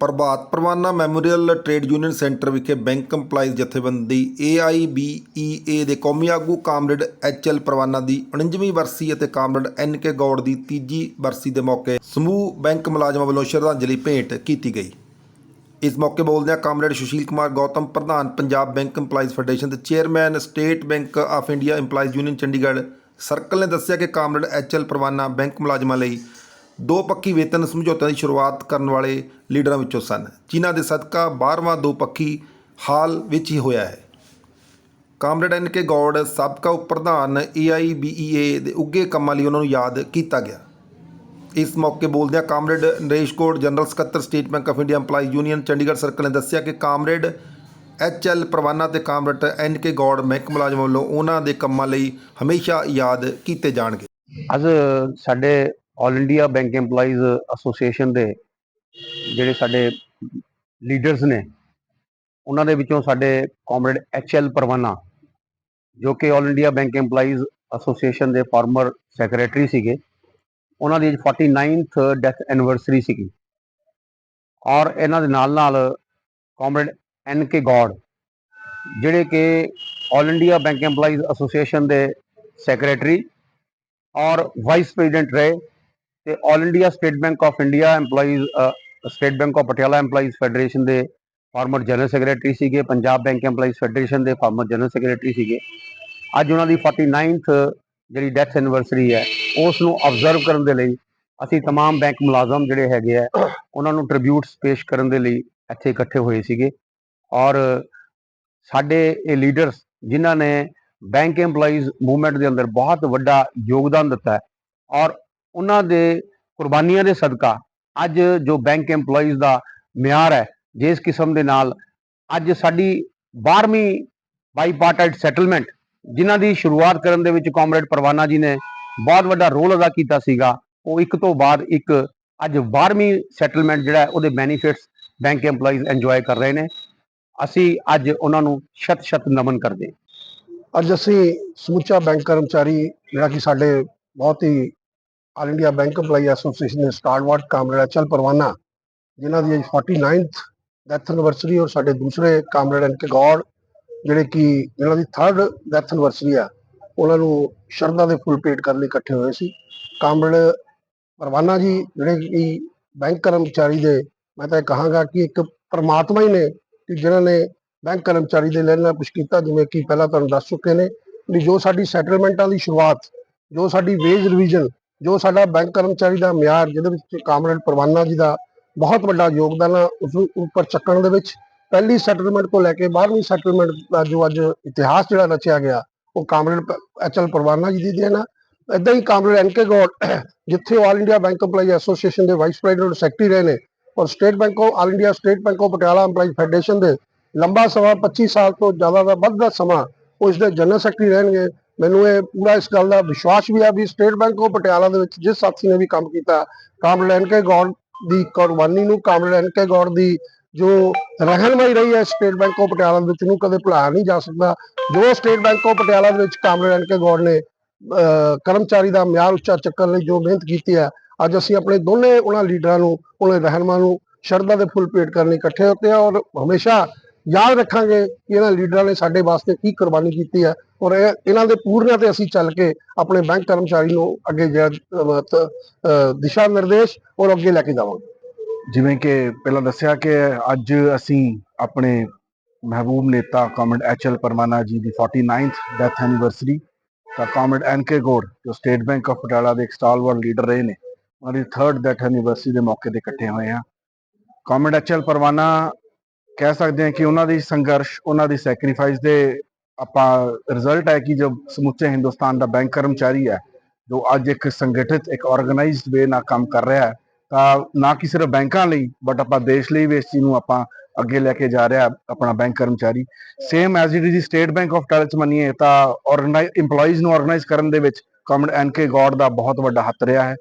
Prabhat Parwana memorial trade union centre ਵਿਖੇ bank employees ਜਥੇਬੰਦੀ AIBEA ਦੇ ਕੌਮੀ ਆਗੂ ਕਾਮਰੇਡ ਐਚਐਲ ਪ੍ਰਵਾਨਾ ਦੀ 49ਵੀਂ ਵਰਸੀ ਅਤੇ ਕਾਮਰੇਡ ਐਨਕੇ ਗੌੜ ਦੀ ਤੀਜੀ ਵਰਸੀ ਦੇ ਮੌਕੇ ਸਮੂਹ ਬੈਂਕ ਮੁਲਾਜ਼ਮਾਂ ਵੱਲੋਂ ਸ਼ਰਧਾਂਜਲੀ ਭੇਂਟ ਕੀਤੀ ਗਈ। ਇਸ ਮੌਕੇ ਬੋਲਦਿਆਂ ਕਾਮਰੇਡ ਸੁਸ਼ੀਲ ਕੁਮਾਰ ਗੌਤਮ, ਪ੍ਰਧਾਨ ਪੰਜਾਬ ਬੈਂਕ EMPLOYEES ਫੈਡਰੇਸ਼ਨ ਦੇ chairman state bank of India EMPLOYEES union Chandigarh circle ਨੇ ਦੱਸਿਆ ਕਿ ਕਾਮਰੇਡ ਐਚਐਲ ਪ੍ਰਵਾਨਾ ਬੈਂਕ ਮੁਲਾਜ਼ਮਾਂ ਲਈ ਦੋ ਪੱਖੀ ਵੇਤਨ ਸਮਝੌਤਿਆਂ ਦੀ ਸ਼ੁਰੂਆਤ ਕਰਨ ਵਾਲੇ ਲੀਡਰਾਂ ਵਿੱਚੋਂ ਸਨ। ਜਿਨ੍ਹਾਂ ਦੇ ਸਦਕਾ 12ਵਾਂ ਦੋ ਪੱਖੀ ਹਾਲ ਵਿੱਚ ਹੀ ਹੋਇਆ ਹੈ। ਕਾਮਰੇਡ ਐਨ ਕੇ ਗੌਡ ਸਾਬਕਾ ਉਪ ਪ੍ਰਧਾਨ AIBEA ਦੇ ਉੱਗੇ ਕੰਮਾਂ ਲਈ ਉਹਨਾਂ ਨੂੰ ਯਾਦ ਕੀਤਾ ਗਿਆ। ਇਸ ਮੌਕੇ ਬੋਲਦਿਆਂ ਕਾਮਰੇਡ ਨਰੇਸ਼ ਕੋਟ ਜਨਰਲ ਸਕੱਤਰ, state bank of India EMPLOYEES union Chandigarh circle ਨੇ ਦੱਸਿਆ ਕਿ ਕਾਮਰੇਡ ਐਚਐਲ ਪ੍ਰਵਾਨਾ ਤੇ ਕਾਮਰੇਡ ਐਨ ਕੇ ਗੌਡ ਬੈਂਕ ਮੁਲਾਜ਼ਮ ਵੱਲੋਂ ਉਹਨਾਂ ਦੇ ਕੰਮਾਂ ਲਈ ਹਮੇਸ਼ਾ ਯਾਦ ਕੀਤੇ ਜਾਣਗੇ। ਅੱਜ ਸਾਡੇ all India bank EMPLOYEES association ਦੇ ਜਿਹੜੇ ਸਾਡੇ ਲੀਡਰਸ ਨੇ, ਉਹਨਾਂ ਦੇ ਵਿੱਚੋਂ ਸਾਡੇ ਕਾਮਰੇਡ ਐਚਐਲ ਪਰਵਾਨਾ ਜੋ ਕਿ all India bank EMPLOYEES association ਦੇ ਫਾਰਮਰ ਸੈਕਟਰੀ ਸੀਗੇ, ਉਹਨਾਂ ਦੀ ਅੱਜ 49th ਡੈਥ ਐਨੀਵਰਸਰੀ ਸੀਗੀ। ਔਰ ਇਹਨਾਂ ਦੇ ਨਾਲ ਨਾਲ ਕਾਮਰੇਡ ਐਨ ਕੇ ਗੌਡ ਜਿਹੜੇ ਕਿ all India bank EMPLOYEES association ਦੇ ਸੈਕਟਰੀ ਔਰ ਵਾਈਸ ਪ੍ਰੈਜ਼ੀਡੈਂਟ ਰਹੇ। ਤੇ All India State Bank of India EMPLOYEES State Bank of Patiala EMPLOYEES Federation ਦੇ ਫਾਰਮਰ ਜਨਰਲ ਸੈਕਟਰੀ ਸੀਗੇ ਪੰਜਾਬ ਬੈਂਕ EMPLOYEES ਫੈਡਰੇਸ਼ਨ ਦੇ ਫਾਰਮਰ ਜਨਰਲ ਸੈਕਟਰੀ ਸੀਗੇ ਅੱਜ ਉਹਨਾਂ ਦੀ 49th ਜਿਹੜੀ ਡੈਥ ਐਨੀਵਰਸਰੀ ਹੈ ਉਸ ਨੂੰ ਆਬਜ਼ਰਵ ਕਰਨ ਦੇ ਲਈ ਅਸੀਂ तमाम ਬੈਂਕ ਮੁਲਾਜ਼ਮ ਜਿਹੜੇ ਹੈਗੇ ਆ ਉਹਨਾਂ ਨੂੰ ਟ੍ਰਿਬਿਊਟਸ ਪੇਸ਼ ਕਰਨ ਦੇ ਲਈ ਇੱਥੇ ਇਕੱਠੇ ਹੋਏ ਸੀਗੇ ਔਰ ਸਾਡੇ ਇਹ ਲੀਡਰਸ ਜਿਨ੍ਹਾਂ ਨੇ ਬੈਂਕ EMPLOYEES ਮੂਵਮੈਂਟ ਦੇ ਅੰਦਰ ਬਹੁਤ ਵੱਡਾ ਯੋਗਦਾਨ ਦਿੱਤਾ ਹੈ ਔਰ ਉਹਨਾਂ ਦੇ ਕੁਰਬਾਨੀਆਂ ਦੇ ਸਦਕਾ ਅੱਜ ਜੋ ਬੈਂਕ EMPLOYEES ਦਾ ਮਿਆਰ ਹੈ, ਜਿਸ ਕਿਸਮ ਦੇ ਨਾਲ ਅੱਜ ਸਾਡੀ 12ਵੀਂ ਬਾਈਪਾਰਟਾਈਟ ਸੈਟਲਮੈਂਟ ਜਿਨ੍ਹਾਂ ਦੀ ਸ਼ੁਰੂਆਤ ਕਰਨ ਦੇ ਵਿੱਚ ਕਾਮਰੇਡ ਪਰਵਾਨਾ ਜੀ ਨੇ ਬਹੁਤ ਵੱਡਾ ਰੋਲ ਅਦਾ ਕੀਤਾ ਸੀਗਾ, ਉਹ ਇੱਕ ਤੋਂ ਬਾਅਦ ਇੱਕ ਅੱਜ 12ਵੀਂ ਸੈਟਲਮੈਂਟ ਜਿਹੜਾ ਉਹਦੇ ਬੈਨੀਫਿਟਸ ਬੈਂਕ EMPLOYEES ਇੰਜੋਏ ਕਰ ਰਹੇ ਨੇ। ਅਸੀਂ ਅੱਜ ਉਹਨਾਂ ਨੂੰ ਸ਼ਤ-ਸ਼ਤ ਨਮਨ ਕਰਦੇ ਅੱਜ ਅਸੀਂ ਸਮੁੱਚਾ ਬੈਂਕ ਕਰਮਚਾਰੀ, ਜਿਹੜਾ ਕਿ ਸਾਡੇ ਬਹੁਤ ਹੀ all India bank EMPLOYEE association ਦੇ ਸਟਾਰਵਰਡ ਕਾਮਰੇਡ ਅਚਲ ਪਰਵਾਨਾ ਜਿਨ੍ਹਾਂ ਦੀ ਅੱਜ 49th ਡੈਥ ਐਨਵਰਸਰੀ ਔਰ ਸਾਡੇ ਦੂਸਰੇ ਕਾਮਰੇਡ ਐਨ ਕੇ ਗੌਡ ਜਿਹੜੇ ਕਿ ਜਿਨ੍ਹਾਂ ਦੀ 3rd ਡੈਥ ਐਨਵਰਸਰੀ ਆ, ਉਹਨਾਂ ਨੂੰ ਸ਼ਰਧਾ ਦੇ ਫੁੱਲ ਭੇਟ ਕਰਨ ਲਈ ਇਕੱਠੇ ਹੋਏ ਸੀ। ਕਾਮਰੇਡ ਪਰਵਾਨਾ ਜੀ, ਜਿਹੜੇ ਕਿ ਬੈਂਕ ਕਰਮਚਾਰੀ ਦੇ, ਮੈਂ ਤਾਂ ਇਹ ਕਹਾਂਗਾ ਕਿ ਇੱਕ ਪਰਮਾਤਮਾ ਹੀ ਨੇ ਕਿ ਜਿਨ੍ਹਾਂ ਨੇ ਬੈਂਕ ਕਰਮਚਾਰੀ ਦੇ ਲਈ ਨਾ ਕੁਝ ਕੀਤਾ, ਜਿਵੇਂ ਕਿ ਪਹਿਲਾਂ ਤੁਹਾਨੂੰ ਦੱਸ ਚੁੱਕੇ ਨੇ ਵੀ ਜੋ ਸਾਡੀ ਸੈਟਲਮੈਂਟਾਂ ਦੀ ਸ਼ੁਰੂਆਤ, ਜੋ ਸਾਡੀ ਵੇਜ ਰਿਵੀਜ਼ਨ ਜੋ ਸਾਡਾ ਬੈਂਕ ਕਰਮਚਾਰੀ ਦਾ ਮਿਆਰ, ਜਿਹਦੇ ਵਿੱਚ ਕਾਮਰੇਡ ਪਰਵਾਨਾ ਜੀ ਦਾ ਬਹੁਤ ਵੱਡਾ ਯੋਗਦਾਨ ਆ ਉਸ ਨੂੰ ਉੱਪਰ ਚੱਕਣ ਦੇ ਵਿੱਚ ਪਹਿਲੀ ਸੈਟਲਮੈਂਟ ਤੋਂ ਲੈ ਕੇ 12ਵੀਂ ਸੈਟਲਮੈਂਟ ਦਾ ਜੋ ਅੱਜ ਇਤਿਹਾਸ ਜਿਹੜਾ ਰਚਿਆ ਗਿਆ, ਉਹ ਕਾਮਰੇਡ ਐਚਐਲ ਪਰਵਾਨਾ ਜੀ ਦੀ ਦੇਣ ਆ। ਇਦਾਂ ਹੀ ਕਾਮਰੇਡ ਐਨਕੇ ਗੌਡ, ਜਿੱਥੇ all India bank EMPLOYEE association ਦੇ ਵਾਈਸ ਪ੍ਰੈਜ਼ੀਡੈਂਟ ਸੈਕਟਰੀ ਰਹੇ ਨੇ, ਔਰ state bank of all India state bank of Patiala EMPLOYEE federation ਦੇ ਲੰਬਾ ਸਮਾਂ 25 ਸਾਲ ਤੋਂ ਜ਼ਿਆਦਾ ਦਾ ਵੱਧ ਦਾ ਸਮਾਂ, ਉਹ ਇਸ ਦੇ ਜਨਰਲ ਸੈਕਟਰੀ ਰਹਿਣਗੇ। ਮੈਨੂੰ ਇਹ ਪੂਰਾ ਇਸ ਗੱਲ ਦਾ ਵਿਸ਼ਵਾਸ ਵੀ ਆ ਵੀ ਸਟੇਟ ਬੈਂਕ ਆਫ ਪਟਿਆਲਾ ਦੇ ਵਿੱਚ ਜਿਸ ਸਾਥੀ ਨੇ ਵੀ ਕੰਮ ਕੀਤਾ, ਕਾਮਰੇਡ ਐਨਕੇ ਗੌਡ ਦੀ ਕੁਰਬਾਨੀ ਨੂੰ, ਕਾਮਰੇਡ ਐਨਕੇ ਗੌਰ ਦੀ ਜੋ ਰਹਿਨਮਾਈ ਰਹੀ ਹੈ ਸਟੇਟ ਬੈਂਕ ਆਫ ਪਟਿਆਲਾ ਦੇ ਵਿੱਚ ਨੂੰ ਕਦੇ ਭੁਲਾਇਆ ਨਹੀਂ ਜਾ ਸਕਦਾ। ਜੋ ਸਟੇਟ ਬੈਂਕ ਆਫ ਪਟਿਆਲਾ ਦੇ ਵਿੱਚ ਕਾਮਰੇਡ ਐਨਕੇ ਗੌਰ ਨੇ, ਅਹ, ਕਰਮਚਾਰੀ ਦਾ ਮਿਆਰ ਉੱਚਾ ਚੱਕਣ ਲਈ ਜੋ ਮਿਹਨਤ ਕੀਤੀ ਹੈ, ਅੱਜ ਅਸੀਂ ਆਪਣੇ ਦੋਨੇ ਉਹਨਾਂ ਲੀਡਰਾਂ ਨੂੰ, ਉਹਨਾਂ ਰਹਿਨਮਾ ਨੂੰ ਸ਼ਰਧਾ ਦੇ ਫੁੱਲ ਭੇਟ ਕਰਨ ਲਈ ਇਕੱਠੇ ਹੋਤੇ ਹਾਂ ਔਰ ਹਮੇਸ਼ਾ ਯਾਦ ਰੱਖਾਂਗੇ ਕਿ ਇਹਨਾਂ ਲੀਡਰਾਂ ਨੇ ਸਾਡੇ ਵਾਸਤੇ ਕੀ ਕੁਰਬਾਨੀ ਕੀਤੀ ਹੈ ਔਰ ਇਹਨਾਂ ਦੇ ਪੂਰਨਿਆਂ ਤੇ ਅਸੀਂ ਚੱਲ ਕੇ ਆਪਣੇ ਬੈਂਕ ਕਰਮਚਾਰੀ ਨੂੰ ਅੱਗੇ ਦਿਸ਼ਾ ਨਿਰਦੇਸ਼ ਔਰ ਅੱਗੇ ਲੈ ਕੇ ਜਾਵਾਂਗੇ। ਜਿਵੇਂ ਕਿ ਪਹਿਲਾਂ ਦੱਸਿਆ ਕਿ ਅੱਜ ਅਸੀਂ ਆਪਣੇ ਮਹਿਬੂਬ ਨੇਤਾ comrade H L Parwana ji ਦੀ 49th ਡੈਥ ਐਨੀਵਰਸਰੀ ਤਾਂ ਕਾਮਰੇਡ ਐਨਕੇ ਗੋੜ ਜੋ ਸਟੇਟ ਬੈਂਕ ਆਫ ਪਟਿਆਲਾ ਦੇ ਇੱਕ ਲੀਡਰ ਰਹੇ ਨੇ, ਉਹਨਾਂ ਦੀ 3rd ਡੈਥ ਐਨੀਵਰਸਰੀ ਦੇ ਮੌਕੇ ਤੇ ਇਕੱਠੇ ਹੋਏ ਹਾਂ। ਕਾਮਰੇਡ ਐਚਐਲ ਪਰਮਾਨਾ ਕਹਿ ਸਕਦੇ ਹਾਂ ਕਿ ਉਹਨਾਂ ਦੀ ਸੰਘਰਸ਼, ਉਹਨਾਂ ਦੀ ਸੈਕਰੀਫਾਈਸ ਦੇ ਆਪਾਂ ਰਿਜ਼ਲਟ ਹੈ ਕਿ ਜੋ ਸਮੁੱਚੇ ਹਿੰਦੁਸਤਾਨ ਦਾ ਬੈਂਕ ਕਰਮਚਾਰੀ ਹੈ, ਜੋ ਅੱਜ ਇੱਕ ਸੰਗਠਿਤ, ਇੱਕ ਆਰਗੇਨਾਈਜ਼ਡ ਵੇ ਨਾਲ ਕੰਮ ਕਰ ਰਿਹਾ ਹੈ, ਤਾਂ ਨਾ ਕਿ ਸਿਰਫ ਬੈਂਕਾਂ ਲਈ ਬਟ ਆਪਾਂ ਦੇਸ਼ ਲਈ ਵੀ ਇਸ ਚੀਜ਼ ਨੂੰ ਆਪਾਂ ਅੱਗੇ ਲੈ ਕੇ ਜਾ ਰਿਹਾ ਆਪਣਾ ਬੈਂਕ ਕਰਮਚਾਰੀ। Same as it is state bank of tells ਮੰਨੀਏ ਤਾਂ ਆਰਗੇਨਾਈਜ਼ EMPLOYEES ਨੂੰ ਆਰਗੇਨਾਈਜ਼ ਕਰਨ ਦੇ ਵਿੱਚ ਕਮ ਐਨ ਕੇ ਗੌਡ ਦਾ ਬਹੁਤ ਵੱਡਾ ਹੱਥ ਰਿਹਾ ਹੈ।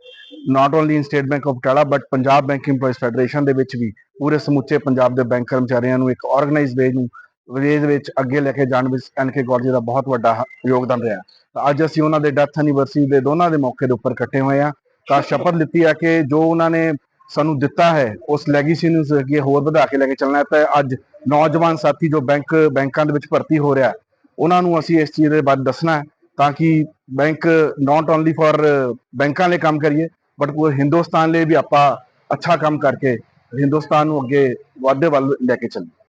Not only in state bank of Patiala but Punjab bank EMPLOYEES federation ਦੇ ਵਿੱਚ ਵੀ ਪੂਰੇ ਸਮੁੱਚੇ ਪੰਜਾਬ ਦੇ ਬੈਂਕ ਕਰਮਚਾਰੀਆਂ ਨੂੰ ਇੱਕ ਆਰਗੇਨਾਈਜ਼ ਵੇ ਨੂੰ ਵੇ ਵਿੱਚ ਅੱਗੇ ਲੈ ਕੇ ਜਾਣ ਵਿੱਚ ਐਨ ਕੇ ਗੌਡ ਜੀ ਦਾ ਬਹੁਤ ਵੱਡਾ ਯੋਗਦਾਨ ਰਿਹਾ। ਤਾਂ ਅੱਜ ਅਸੀਂ ਉਹਨਾਂ ਦੇ ਡੈਥ ਐਨੀਵਰਸਰੀ ਦੇ ਦੋਨਾਂ ਦੇ ਮੌਕੇ ਦੇ ਉੱਪਰ ਇਕੱਠੇ ਹੋਏ ਹਾਂ। ਤਾਂ ਸ਼ਪਥ ਲਿੱਤੀ ਹੈ ਕਿ ਜੋ ਉਹਨਾਂ ਨੇ ਸਾਨੂੰ ਦਿੱਤਾ ਹੈ, ਉਸ ਲੈਗੇਸੀ ਨੂੰ ਅੱਗੇ ਹੋਰ ਵਧਾ ਕੇ ਲੈ ਕੇ ਚੱਲਣਾ ਹੈ। ਤਾਂ ਅੱਜ ਨੌਜਵਾਨ ਸਾਥੀ ਜੋ ਬੈਂਕ ਬੈਂਕਾਂ ਦੇ ਵਿੱਚ ਭਰਤੀ ਹੋ ਰਿਹਾ ਉਹਨਾਂ ਨੂੰ ਅਸੀਂ ਇਸ ਚੀਜ਼ ਦੇ ਬਾਰੇ ਦੱਸਣਾ ਹੈ ਤਾਂ ਕਿ ਬੈਂਕ ਨਾਟ ਓਨਲੀ ਫॉर ਬੈਂਕਾਂ ਲਈ ਕੰਮ ਕਰੀਏ ਬਟ ਪੂਰੇ ਹਿੰਦੁਸਤਾਨ ਲਈ ਵੀ ਆਪਾਂ ਅੱਛਾ ਕੰਮ ਕਰਕੇ ਹਿੰਦੁਸਤਾਨ ਨੂੰ ਅੱਗੇ ਵਾਧੇ ਵੱਲ ਲੈ ਕੇ ਚੱਲੀਏ।